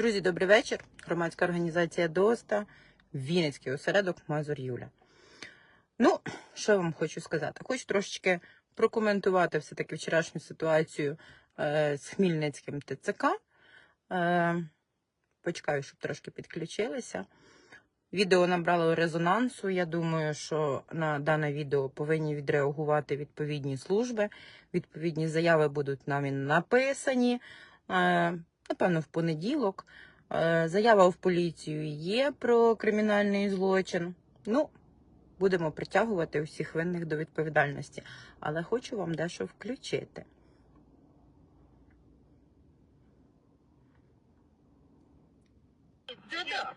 Друзі, добрий вечір. Громадська організація ДОСТА, Вінницький осередок Мазур Юля. Ну, що вам хочу сказати? Хочу трошечки прокоментувати все-таки вчорашню ситуацію е, з Хмільницьким ТЦК. Е, почекаю, щоб трошки підключилися. Відео набрало резонансу. Я думаю, що на дане відео повинні відреагувати відповідні служби. Відповідні заяви будуть нами написані. Напевно, в понеділок. Е, Заява в поліцію є про кримінальний злочин. Ну, будемо притягувати усіх винних до відповідальності. Але хочу вам дещо включити. Дійсно.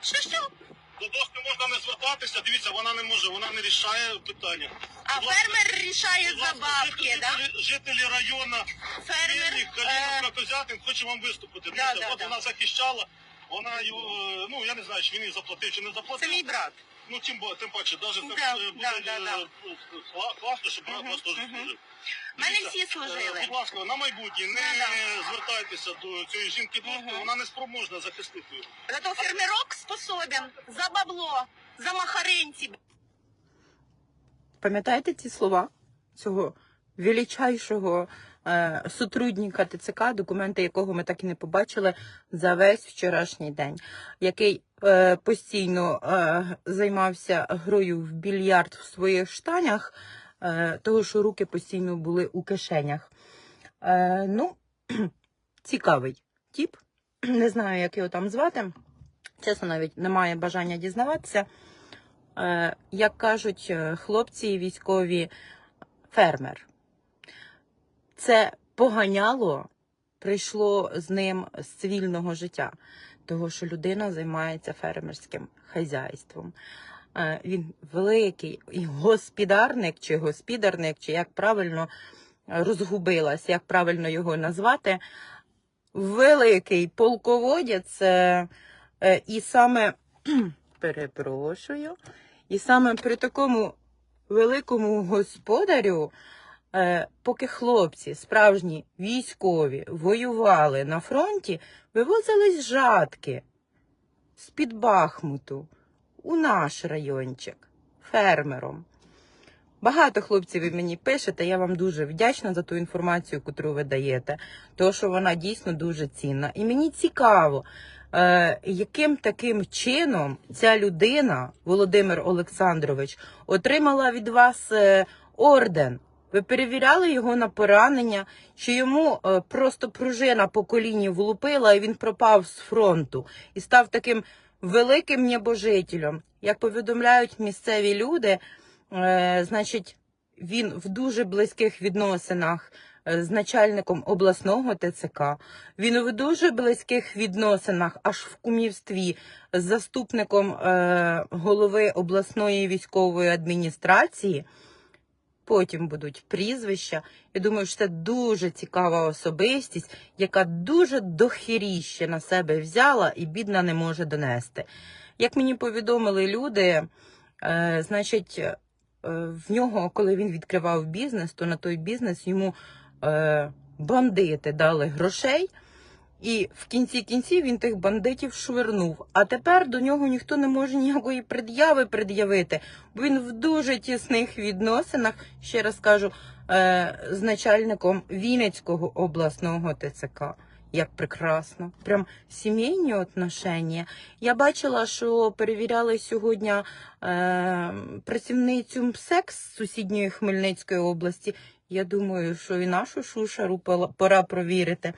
Що що? До доски можна не звертатися, дивіться, вона не може, вона не рішає питання. А ласка, фермер рішає будь за ласка, бабки, жителі- да? Жителі району Фермер. Е, Каліновка, Козятин, хоче вам виступити. Да, Дивіться, да, от да. вона захищала, вона його, е, ну я не знаю, чи він їй заплатив, чи не заплатив. Це мій брат. Ну, тим, тим паче, навіть Да, е, да, буде да, да. е, класно, щоб брат вас теж служив. В мене всі е, служили. Будь ласка, на майбутнє не Да-да. звертайтеся до цієї жінки Мгм. вона не спроможна захистити його. Зато фермерок способен за бабло, за махаринці. Пам'ятаєте ці слова цього величайшого е, сотрудника ТЦК, документи якого ми так і не побачили за весь вчорашній день, який е, постійно е, займався грою в більярд в своїх штанях, е, того що руки постійно були у кишенях. Е, ну, цікавий тіп. Не знаю, як його там звати. Чесно, навіть немає бажання дізнаватися. Е, як кажуть е, хлопці військові, фермер. Це поганяло прийшло з ним з цивільного життя, того що людина займається фермерським хазяйством. Е, Він великий і господарник чи господарник, чи як правильно е, розгубилась, як правильно його назвати. Великий полководець, е, і саме перепрошую. І саме при такому великому господарю, поки хлопці, справжні військові, воювали на фронті, вивозились жатки з-під Бахмуту у наш райончик фермером. Багато хлопців ви мені пишете, я вам дуже вдячна за ту інформацію, яку ви даєте, тому що вона дійсно дуже цінна. І мені цікаво, е, яким таким чином ця людина, Володимир Олександрович, отримала від вас е, орден. Ви перевіряли його на поранення, чи йому е, просто пружина по коліні влупила, і він пропав з фронту і став таким великим небожителем. Як повідомляють місцеві люди, е, значить, він в дуже близьких відносинах е, з начальником обласного ТЦК. Він в дуже близьких відносинах, аж в кумівстві, з заступником голови обласної військової адміністрації. Потім будуть прізвища. Я думаю, що це дуже цікава особистість, яка дуже дохіріще на себе взяла і бідна не може донести. Як мені повідомили люди, е, значить, е, в нього, коли він відкривав бізнес, то на той бізнес йому е, бандити дали грошей. І в кінці кінців він тих бандитів швирнув. А тепер до нього ніхто не може ніякої пред'яви пред'явити, бо він в дуже тісних відносинах, ще раз кажу, е, з начальником Вінницького обласного ТЦК. Як прекрасно, прям сімейні отношення. Я бачила, що перевіряли сьогодні е, працівницю МСЕК з сусідньої Хмельницької області. Я думаю, що і нашу шушару пора провірити.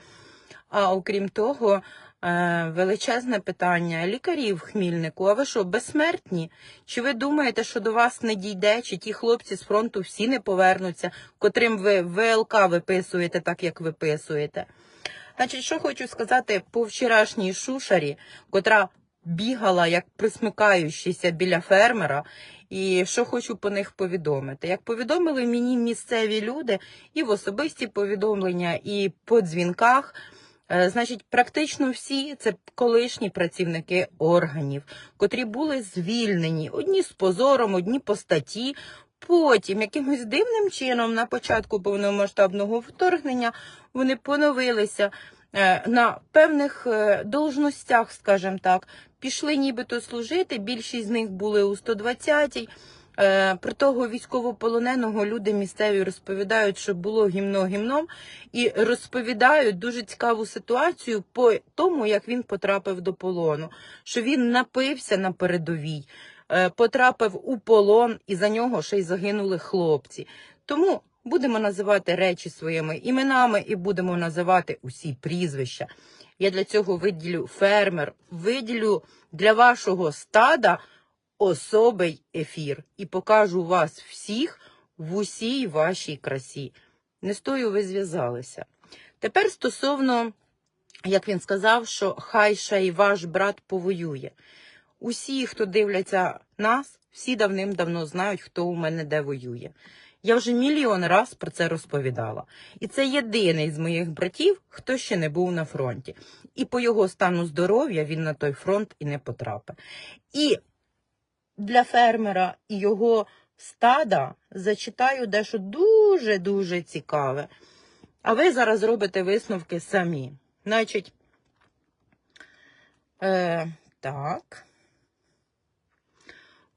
А окрім того, е, величезне питання лікарів Хмільнику. А ви що, безсмертні? Чи ви думаєте, що до вас не дійде, чи ті хлопці з фронту всі не повернуться, котрим ви ВЛК виписуєте так, як виписуєте? Значить, що хочу сказати по вчорашній шушарі, котра бігала як присмикаючися біля фермера, і що хочу по них повідомити. Як повідомили мені місцеві люди і в особисті повідомлення, і по дзвінках, Значить, практично всі це колишні працівники органів, котрі були звільнені одні з позором, одні по статті. Потім якимось дивним чином на початку повномасштабного вторгнення вони поновилися е, на певних е, должностях, скажімо так, пішли нібито служити. Більшість з них були у 120-й. Е, Про того військовополоненого люди місцеві розповідають, що було гімно гімном, і розповідають дуже цікаву ситуацію по тому, як він потрапив до полону, що він напився на передовій, е, потрапив у полон, і за нього ще й загинули хлопці. Тому будемо називати речі своїми іменами і будемо називати усі прізвища. Я для цього виділю фермер, виділю для вашого стада особий ефір і покажу вас всіх в усій вашій красі. Не з тою ви зв'язалися. Тепер стосовно, як він сказав, що хай ще й ваш брат повоює. Усі, хто дивляться нас, всі давним-давно знають, хто у мене де воює. Я вже мільйон раз про це розповідала. І це єдиний з моїх братів, хто ще не був на фронті. І по його стану здоров'я він на той фронт і не потрапить. І для фермера і його стада зачитаю дещо дуже-дуже цікаве. А ви зараз робите висновки самі. Значить, е, так.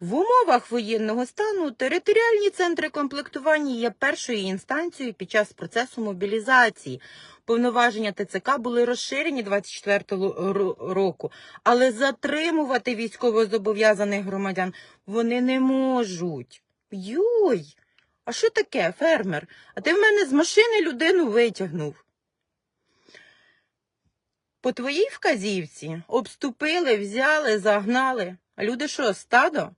В умовах воєнного стану територіальні центри комплектування є першою інстанцією під час процесу мобілізації. Повноваження ТЦК були розширені 24-го року, але затримувати військовозобов'язаних громадян вони не можуть. Йой! А що таке, фермер? А ти в мене з машини людину витягнув. По твоїй вказівці обступили, взяли, загнали. А люди що, стадо?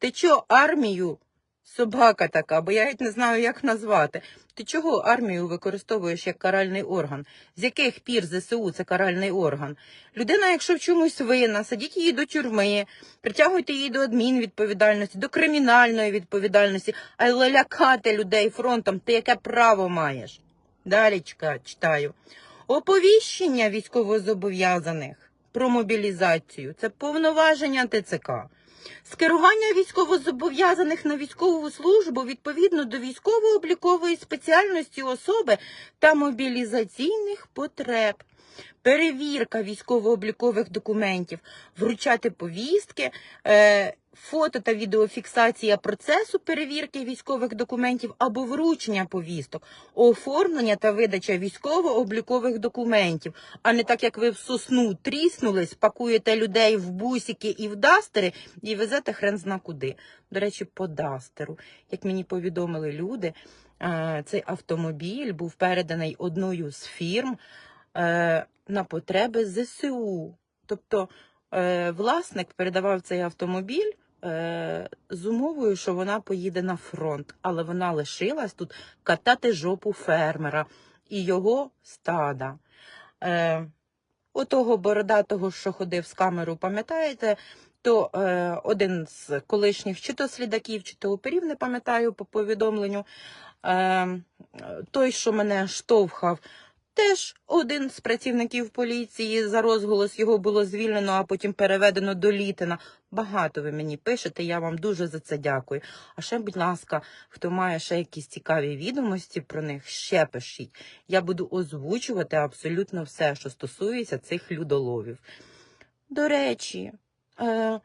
Ти чо армію? Собака така, бо я геть не знаю, як назвати. Ти чого армію використовуєш як каральний орган? З яких пір ЗСУ це каральний орган? Людина, якщо в чомусь винна, садіть її до тюрми, притягуйте її до адмінвідповідальності, до кримінальної відповідальності, але лякати людей фронтом, ти яке право маєш? Далі читаю. Оповіщення військовозобов'язаних про мобілізацію це повноваження ТЦК. Скерування військовозобов'язаних на військову службу відповідно до військово-облікової спеціальності особи та мобілізаційних потреб. Перевірка військово-облікових документів, вручати повістки, е, фото та відеофіксація процесу перевірки військових документів або вручення повісток, оформлення та видача військово-облікових документів, а не так, як ви в сосну тріснулись, пакуєте людей в бусики і в дастери і везете хрен зна куди. До речі, по дастеру. Як мені повідомили люди, е, цей автомобіль був переданий одною з фірм е, на потреби ЗСУ. Тобто е, власник передавав цей автомобіль е, з умовою, що вона поїде на фронт, але вона лишилась тут катати жопу фермера і його стада. Е, отого бородатого, що ходив з камеру, пам'ятаєте? То е, один з колишніх чи то слідаків, чи то оперів, не пам'ятаю по повідомленню, е, той, що мене штовхав, теж один з працівників поліції за розголос його було звільнено, а потім переведено до Літина. Багато ви мені пишете, я вам дуже за це дякую. А ще, будь ласка, хто має ще якісь цікаві відомості про них, ще пишіть. Я буду озвучувати абсолютно все, що стосується цих людоловів. До речі, е,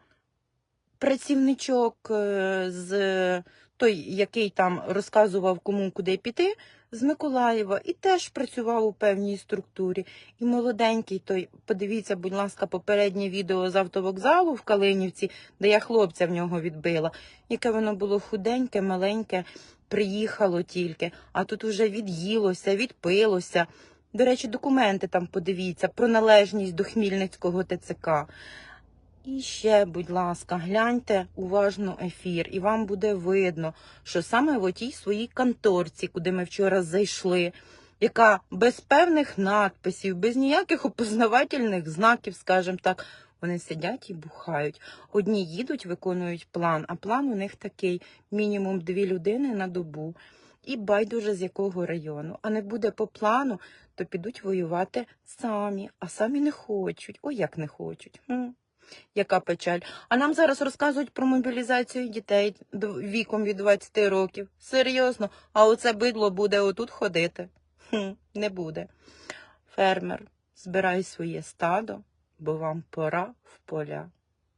працівничок е, з той, який там розказував кому куди піти, з Миколаєва і теж працював у певній структурі. І молоденький той, подивіться, будь ласка, попереднє відео з автовокзалу в Калинівці, де я хлопця в нього відбила, яке воно було худеньке, маленьке, приїхало тільки, а тут уже від'їлося, відпилося. До речі, документи там подивіться про належність до Хмільницького ТЦК. І ще, будь ласка, гляньте уважно ефір, і вам буде видно, що саме в отій своїй конторці, куди ми вчора зайшли, яка без певних надписів, без ніяких опознавательних знаків, скажімо так, вони сидять і бухають. Одні їдуть, виконують план, а план у них такий: мінімум дві людини на добу. І байдуже з якого району. А не буде по плану, то підуть воювати самі, а самі не хочуть. Ой, як не хочуть. Яка печаль. А нам зараз розказують про мобілізацію дітей віком від 20 років. Серйозно, а оце бидло буде отут ходити. Хм, не буде. Фермер, збирай своє стадо, бо вам пора в поля.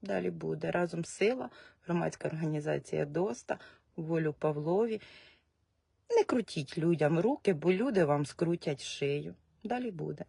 Далі буде разом сила, громадська організація ДОСТА, волю Павлові. Не крутіть людям руки, бо люди вам скрутять шию. Далі буде.